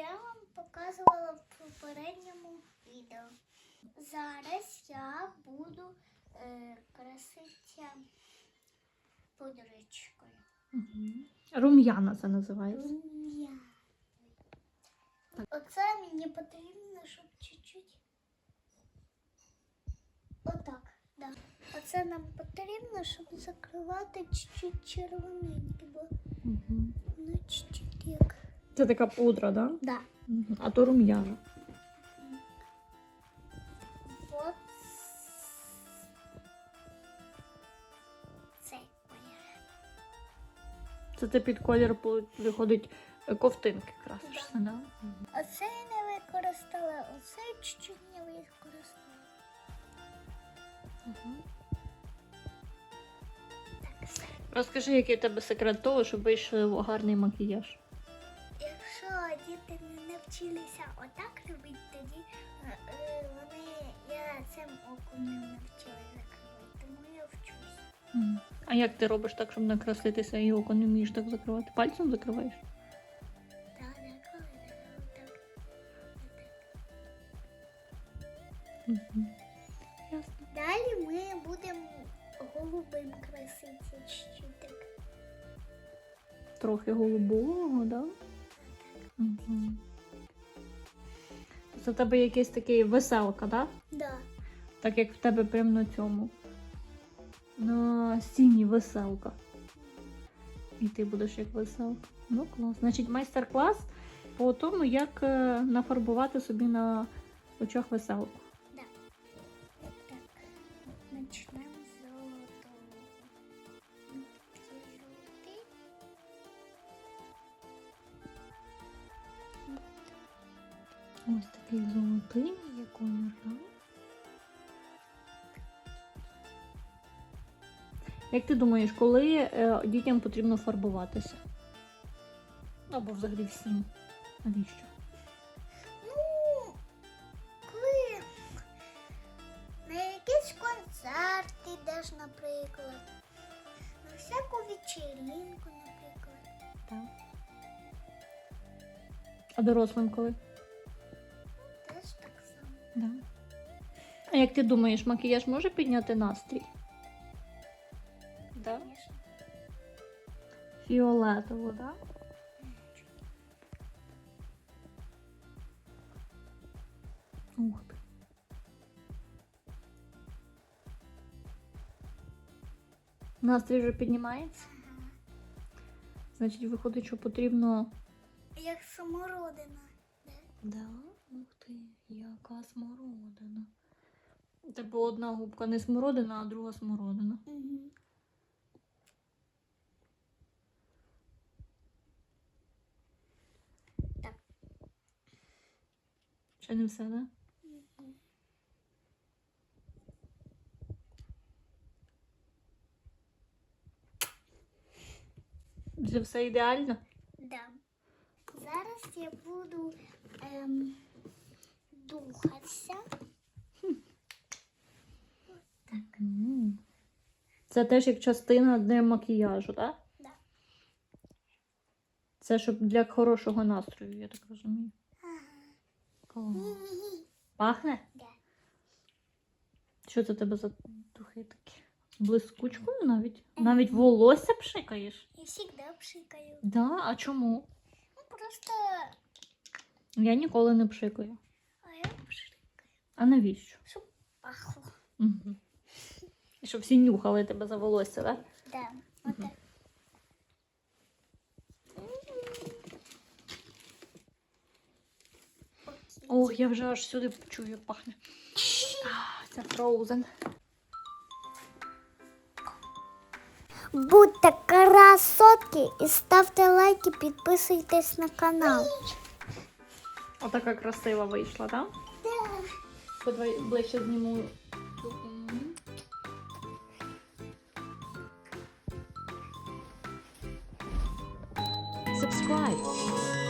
я вам показувала в попередньому відео. Зараз я буду е, краситися пудричкою. Рум'яна це називається. Рум'я. Оце мені потрібно, щоб чуть-чуть. Отак, да. Оце нам потрібно, щоб закривати чуть-чуть червоненьке, бо Мгм. воно чуть-чуть як. Це така пудра, так? Да. Да? А то рум'яна. Вот цей колір. Це ти під колір виходить е, ковтинки красишся, да? Мгм. Оце не використала, оце чуть-чуть не використала. Так, все. Розкажи, який в тебе секрет того, щоб вийшов гарний макіяж. Діти не навчилися отак робити, тоді е, е, вони я цим оком не навчила закривати, тому я вчусь. А як ти робиш так, щоб накраситися і око не вмієш так закривати? Пальцем закриваєш? Так, так, так. Ясно. Далі ми будемо голубим чуть-чуть так. Трохи голубого, да? Угу. Це в тебе якийсь такий веселка, да? Да. Так як в тебе прямо на цьому. На стіні веселка. І ти будеш як веселка. Ну, клас. Значить, майстер-клас по тому, як е, нафарбувати собі на очах веселку. Ось такий золотий є колір? Як ти думаєш, коли е, дітям потрібно фарбуватися? Або взагалі всім? Навіщо? Ну, коли на якийсь концерт йдеш, наприклад, на всяку вечеринку, наприклад. Так. А дорослим коли? Як ти думаєш, макіяж може підняти настрій? Да. Фіолетово, так? Ух ти. Настрій вже піднімається? Значить, виходить, що потрібно. Як самородина. Да? Да, ух ти, яка смородина. У тебе одна губка не смородина, а друга смородина. Угу. Ще не все, да? Вже все ідеально? Да. Зараз я буду ем, духатися. Це теж як частина для макіяжу, так? Да. Це щоб для хорошого настрою, я так розумію. Ага. Клас. Пахне? Да. Що це тебе за духи такі? Блискучкою навіть? Навіть волосся пшикаєш? Я завжди пшикаю. Да, а чому? Ну просто Я ніколи не пшикаю. а я пшикаю. А навіщо? Щоб пахло. Угу. Щоб всі нюхали тебе за волосся, так? Да. Окей. Ох, я вже аж сюди чую, пахне. А, Це фроузен. Будьте красотки і ставте лайки, підписуйтесь на канал. Отака красива вийшла, так? Так. Подивай ближче зніму. Subscribe.